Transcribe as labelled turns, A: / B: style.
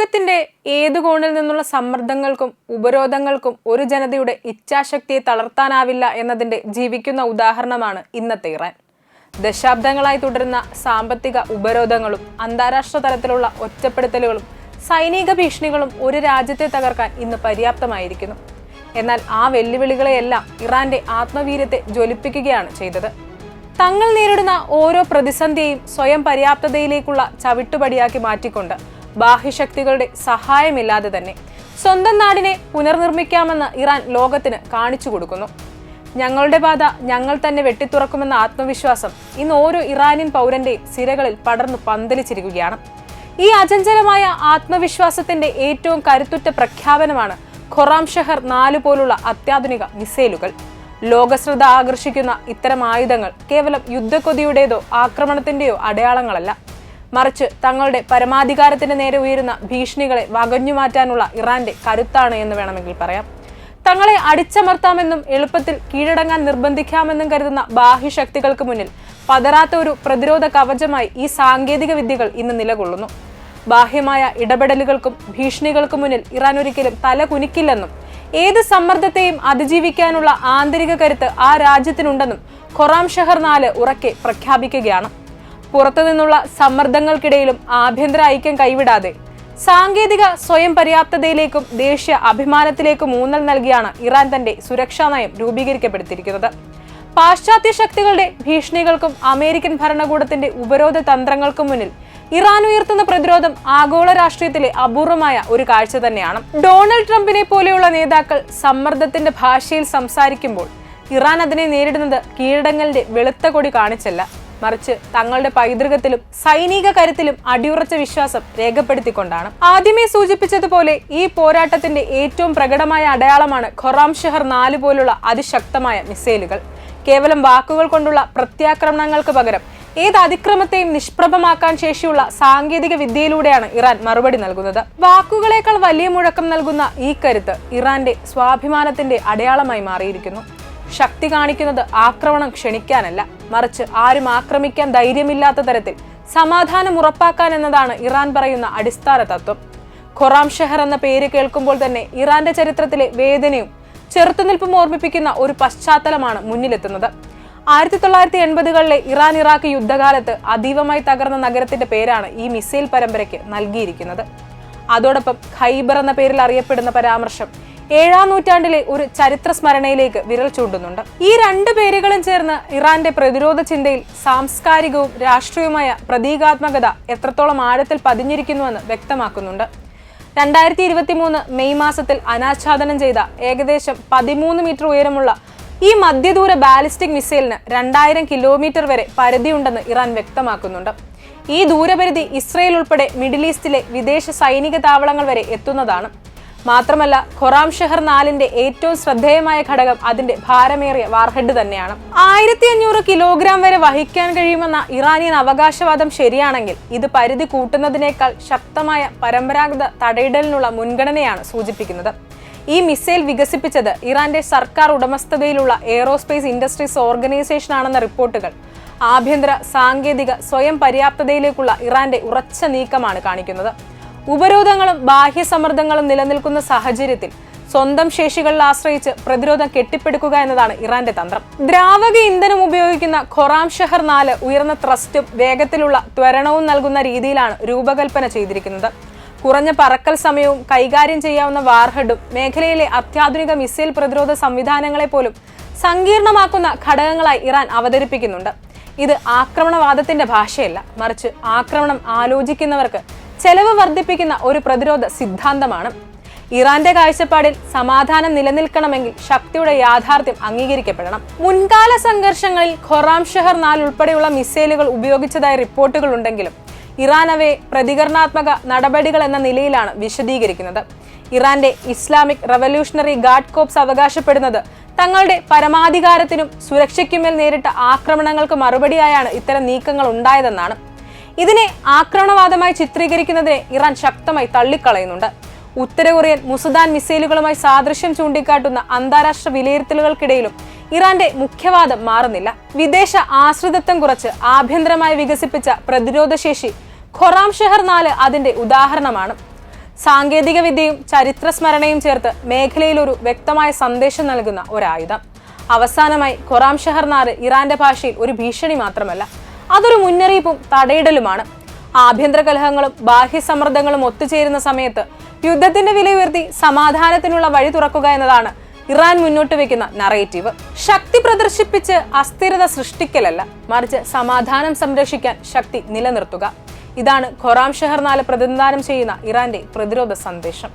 A: ലോകത്തിന്റെ ഏതു കോണിൽ നിന്നുള്ള സമ്മർദ്ദങ്ങൾക്കും ഉപരോധങ്ങൾക്കും ഒരു ജനതയുടെ ഇച്ഛാശക്തിയെ തളർത്താനാവില്ല എന്നതിന്റെ ജീവിക്കുന്ന ഉദാഹരണമാണ് ഇന്നത്തെ ഇറാൻ. ദശാബ്ദങ്ങളായി തുടരുന്ന സാമ്പത്തിക ഉപരോധങ്ങളും അന്താരാഷ്ട്ര തലത്തിലുള്ള ഒറ്റപ്പെടുത്തലുകളും സൈനിക ഭീഷണികളും ഒരു രാജ്യത്തെ തകർക്കാൻ ഇന്ന് പര്യാപ്തമായിരിക്കുന്നു. എന്നാൽ ആ വെല്ലുവിളികളെയെല്ലാം ഇറാന്റെ ആത്മവീര്യത്തെ ജ്വലിപ്പിക്കുകയാണ് ചെയ്തത്. തങ്ങൾ നേരിടുന്ന ഓരോ പ്രതിസന്ധിയെയും സ്വയം പര്യാപ്തതയിലേക്കുള്ള ചവിട്ടുപടിയാക്കി മാറ്റിക്കൊണ്ട് ബാഹ്യശക്തികളുടെ സഹായമില്ലാതെ തന്നെ സ്വന്തം നാടിനെ പുനർനിർമ്മിക്കാമെന്ന് ഇറാൻ ലോകത്തിന് കാണിച്ചു കൊടുക്കുന്നു. ഞങ്ങളുടെ പാത ഞങ്ങൾ തന്നെ വെട്ടിത്തുറക്കുമെന്ന ആത്മവിശ്വാസം ഇന്ന് ഓരോ ഇറാനിയൻ പൗരന്റെയും സിരകളിൽ പടർന്നു പന്തലിച്ചിരിക്കുകയാണ്. ഈ അചഞ്ചലമായ ആത്മവിശ്വാസത്തിന്റെ ഏറ്റവും കരുത്തുറ്റ പ്രഖ്യാപനമാണ് ഖൊറാം ഷെഹർ നാല് പോലുള്ള അത്യാധുനിക മിസൈലുകൾ. ലോകശ്രദ്ധ ആകർഷിക്കുന്ന ഇത്തരം ആയുധങ്ങൾ കേവലം യുദ്ധക്കൊതിയുടേതോ ആക്രമണത്തിന്റെയോ അടയാളങ്ങളല്ല. മറിച്ച് തങ്ങളുടെ പരമാധികാരത്തിന് നേരെ ഉയരുന്ന ഭീഷണികളെ വകഞ്ഞുമാറ്റാനുള്ള ഇറാന്റെ കരുത്താണ് എന്ന് വേണമെങ്കിൽ പറയാം. തങ്ങളെ അടിച്ചമർത്താമെന്നും എളുപ്പത്തിൽ കീഴടങ്ങാൻ നിർബന്ധിക്കാമെന്നും കരുതുന്ന ബാഹ്യശക്തികൾക്ക് മുന്നിൽ പതറാത്ത ഒരു പ്രതിരോധ കവചമായി ഈ സാങ്കേതിക വിദ്യകൾ ഇന്ന് നിലകൊള്ളുന്നു. ബാഹ്യമായ ഇടപെടലുകൾക്കും ഭീഷണികൾക്കും മുന്നിൽ ഇറാൻ ഒരിക്കലും തല കുനിക്കില്ലെന്നും ഏത് സമ്മർദ്ദത്തെയും അതിജീവിക്കാനുള്ള ആന്തരിക കരുത്ത് ആ രാജ്യത്തിനുണ്ടെന്നും ഖൊറാം ഷഹർ നാല് ഉറക്കെ പ്രഖ്യാപിക്കുകയാണ്. പുറത്തുനിന്നുള്ള സമ്മർദ്ദങ്ങൾക്കിടയിലും ആഭ്യന്തര ഐക്യം കൈവിടാതെ സാങ്കേതിക സ്വയം പര്യാപ്തതയിലേക്കും ദേശീയ അഭിമാനത്തിലേക്കും ഊന്നൽ നൽകിയാണ് ഇറാൻ തന്റെ സുരക്ഷാ നയം രൂപീകരിക്കപ്പെടുത്തിയിരിക്കുന്നത് പാശ്ചാത്യ ശക്തികളുടെ ഭീഷണികൾക്കും അമേരിക്കൻ ഭരണകൂടത്തിന്റെ ഉപരോധ തന്ത്രങ്ങൾക്കും മുന്നിൽ ഇറാൻ ഉയർത്തുന്ന പ്രതിരോധം ആഗോള രാഷ്ട്രീയത്തിലെ അപൂർവമായ ഒരു കാഴ്ച തന്നെയാണ്. ഡൊണാൾഡ് ട്രംപിനെ പോലെയുള്ള നേതാക്കൾ സമ്മർദ്ദത്തിന്റെ ഭാഷയിൽ സംസാരിക്കുമ്പോൾ ഇറാൻ അതിനെ നേരിടുന്നത് കീഴടങ്ങലിന്റെ വെളുത്ത കൊടി കാണിച്ചല്ല. മറിച്ച് തങ്ങളുടെ പൈതൃകത്തിലും സൈനിക കരുത്തിലും അടിയുറച്ച വിശ്വാസം രേഖപ്പെടുത്തിക്കൊണ്ടാണ്. ആദ്യമേ സൂചിപ്പിച്ചതുപോലെ ഈ പോരാട്ടത്തിന്റെ ഏറ്റവും പ്രകടമായ അടയാളമാണ് ഖൊറാം ഷെഹർ നാല് പോലുള്ള അതിശക്തമായ മിസൈലുകൾ. കേവലം വാക്കുകൾ കൊണ്ടുള്ള പ്രത്യാക്രമണങ്ങൾക്ക് പകരം ഏത് അതിക്രമത്തെയും നിഷ്പ്രഭമാക്കാൻ ശേഷിയുള്ള സാങ്കേതിക വിദ്യയിലൂടെയാണ് ഇറാൻ മറുപടി നൽകുന്നത്. വാക്കുകളേക്കാൾ വലിയ മുഴക്കം നൽകുന്ന ഈ കരുത്ത് ഇറാന്റെ സ്വാഭിമാനത്തിന്റെ അടയാളമായി മാറിയിരിക്കുന്നു. ശക്തി കാണിക്കുന്നത് ആക്രമണം ക്ഷണിക്കാനല്ല. മറിച്ച് ആരും ആക്രമിക്കാൻ ധൈര്യമില്ലാത്ത തരത്തിൽ സമാധാനം ഉറപ്പാക്കാൻ എന്നതാണ് ഇറാൻ പറയുന്ന അടിസ്ഥാന തത്വം. ഖൊറാം ഷെഹർ എന്ന പേര് കേൾക്കുമ്പോൾ തന്നെ ഇറാന്റെ ചരിത്രത്തിലെ വേദനയും ചെറുത്തുനിൽപ്പും ഓർമ്മിപ്പിക്കുന്ന ഒരു പശ്ചാത്തലമാണ് മുന്നിലെത്തുന്നത്. ആയിരത്തി തൊള്ളായിരത്തി എൺപതുകളിലെ ഇറാൻ ഇറാഖ് യുദ്ധകാലത്ത് അതീവമായി തകർന്ന നഗരത്തിന്റെ പേരാണ് ഈ മിസൈൽ പരമ്പരയ്ക്ക് നൽകിയിരിക്കുന്നത്. അതോടൊപ്പം ഖൈബർ എന്ന പേരിൽ അറിയപ്പെടുന്ന പരാമർശം ഏഴാം നൂറ്റാണ്ടിലെ ഒരു ചരിത്ര സ്മരണയിലേക്ക് വിരൽ ചൂണ്ടുന്നുണ്ട്. ഈ രണ്ട് പേരുകളും ചേർന്ന് ഇറാന്റെ പ്രതിരോധ ചിന്തയിൽ സാംസ്കാരികവും രാഷ്ട്രീയവുമായ പ്രതീകാത്മകത എത്രത്തോളം ആഴത്തിൽ പതിഞ്ഞിരിക്കുന്നുവെന്ന് വ്യക്തമാക്കുന്നുണ്ട്. രണ്ടായിരത്തി ഇരുപത്തി മൂന്ന് മെയ് മാസത്തിൽ അനാച്ഛാദനം ചെയ്ത ഏകദേശം പതിമൂന്ന് മീറ്റർ ഉയരമുള്ള ഈ മധ്യദൂര ബാലിസ്റ്റിക് മിസൈലിന് രണ്ടായിരം കിലോമീറ്റർ വരെ പരിധിയുണ്ടെന്ന് ഇറാൻ വ്യക്തമാക്കുന്നുണ്ട്. ഈ ദൂരപരിധി ഇസ്രയേൽ ഉൾപ്പെടെ മിഡിൽ ഈസ്റ്റിലെ വിദേശ സൈനിക താവളങ്ങൾ വരെ എത്തുന്നതാണ്. മാത്രമല്ല ഖൊറാം ഷെഹർ നാലിന്റെ ഏറ്റവും ശ്രദ്ധേയമായ ഘടകം അതിന്റെ ഭാരമേറിയ വാർഹെഡ് തന്നെയാണ്. ആയിരത്തി അഞ്ഞൂറ് കിലോഗ്രാം വരെ വഹിക്കാൻ കഴിയുമെന്ന ഇറാനിയൻ അവകാശവാദം ശരിയാണെങ്കിൽ ഇത് പരിധി കൂട്ടുന്നതിനേക്കാൾ ശക്തമായ പരമ്പരാഗത തടയിടലിനുള്ള മുൻഗണനയാണ് സൂചിപ്പിക്കുന്നത്. ഈ മിസൈൽ വികസിപ്പിച്ചത് ഇറാന്റെ സർക്കാർ ഉടമസ്ഥതയിലുള്ള എയ്റോസ്പേസ് ഇൻഡസ്ട്രീസ് ഓർഗനൈസേഷൻ ആണെന്ന റിപ്പോർട്ടുകൾ. ആഭ്യന്തര സാങ്കേതിക സ്വയം പര്യാപ്തതയിലേക്കുള്ള ഇറാന്റെ ഉറച്ച നീക്കമാണ് കാണിക്കുന്നത്. ഉപരോധങ്ങളും ബാഹ്യ സമ്മർദ്ദങ്ങളും നിലനിൽക്കുന്ന സാഹചര്യത്തിൽ സ്വന്തം ശേഷികളിൽ ആശ്രയിച്ച് പ്രതിരോധം കെട്ടിപ്പടുക്കുക എന്നതാണ് ഇറാന്റെ തന്ത്രം. ദ്രാവക ഇന്ധനം ഉപയോഗിക്കുന്ന ഖൊറാം ഷഹർ നാല് ഉയർന്ന ത്രസ്റ്റും വേഗത്തിലുള്ള ത്വരണവും നൽകുന്ന രീതിയിലാണ് രൂപകൽപ്പന ചെയ്തിരിക്കുന്നത്. കുറഞ്ഞ പറക്കൽ സമയവും കൈകാര്യം ചെയ്യാവുന്ന വാർഹഡും മേഖലയിലെ അത്യാധുനിക മിസൈൽ പ്രതിരോധ സംവിധാനങ്ങളെ പോലും സങ്കീർണമാക്കുന്ന ഘടകങ്ങളായി ഇറാൻ അവതരിപ്പിക്കുന്നുണ്ട്. ഇത് ആക്രമണവാദത്തിന്റെ ഭാഷയല്ല മറിച്ച് ആക്രമണം ആലോചിക്കുന്നവർക്ക് ചെലവ് വർദ്ധിപ്പിക്കുന്ന ഒരു പ്രതിരോധ സിദ്ധാന്തമാണ്. ഇറാന്റെ കാഴ്ചപ്പാടിൽ സമാധാനം നിലനിൽക്കണമെങ്കിൽ ശക്തിയുടെ യാഥാർത്ഥ്യം അംഗീകരിക്കപ്പെടണം. മുൻകാല സംഘർഷങ്ങളിൽ ഖൊറാം ഷഹർ നാല് ഉൾപ്പെടെയുള്ള മിസൈലുകൾ ഉപയോഗിച്ചതായി റിപ്പോർട്ടുകൾ ഉണ്ടെങ്കിലും ഇറാൻ അവയെ പ്രതികരണാത്മക നടപടികൾ എന്ന നിലയിലാണ് വിശദീകരിക്കുന്നത്. ഇറാന്റെ ഇസ്ലാമിക് റവല്യൂഷണറി ഗാർഡ് കോപ്സ് അവകാശപ്പെടുന്നത് തങ്ങളുടെ പരമാധികാരത്തിനും സുരക്ഷയ്ക്കുമേൽ നേരിട്ട ആക്രമണങ്ങൾക്ക് മറുപടിയായാണ് ഇത്തരം നീക്കങ്ങൾ ഉണ്ടായതെന്നാണ്. ഇതിനെ ആക്രമണവാദമായി ചിത്രീകരിക്കുന്നതിനെ ഇറാൻ ശക്തമായി തള്ളിക്കളയുന്നുണ്ട്. ഉത്തര കൊറിയൻ മുസുദാൻ മിസൈലുകളുമായി സാദൃശ്യം ചൂണ്ടിക്കാട്ടുന്ന അന്താരാഷ്ട്ര വിലയിരുത്തലുകൾക്കിടയിലും ഇറാന്റെ മുഖ്യവാദം മാറുന്നില്ല. വിദേശ ആശ്രിതത്വം കുറച്ച് ആഭ്യന്തരമായി വികസിപ്പിച്ച പ്രതിരോധശേഷി ഖൊറാം ഷെഹർ നാല് അതിന്റെ ഉദാഹരണമാണ്. സാങ്കേതിക വിദ്യയും ചരിത്ര സ്മരണയും ചേർത്ത് മേഖലയിൽ ഒരു വ്യക്തമായ സന്ദേശം നൽകുന്ന ഒരായുധം. അവസാനമായി ഖൊറാം ഷെഹർ നാല് ഇറാന്റെ ഭാഷയിൽ ഒരു ഭീഷണി മാത്രമല്ല. അതൊരു മുന്നറിയിപ്പും തടയിടലുമാണ്. ആഭ്യന്തര കലഹങ്ങളും ബാഹ്യ സമ്മർദ്ദങ്ങളും ഒത്തുചേരുന്ന സമയത്ത് യുദ്ധത്തിന്റെ വില ഉയർത്തി സമാധാനത്തിനുള്ള വഴി തുറക്കുക എന്നതാണ് ഇറാൻ മുന്നോട്ട് വെക്കുന്ന നറേറ്റീവ് ശക്തി പ്രദർശിപ്പിച്ച് അസ്ഥിരത സൃഷ്ടിക്കലല്ല മറിച്ച് സമാധാനം സംരക്ഷിക്കാൻ ശക്തി നിലനിർത്തുക. ഇതാണ് ഖൊറാം ഷെഹർനാല് പ്രതിനിധാനം ചെയ്യുന്ന ഇറാന്റെ പ്രതിരോധ സന്ദേശം.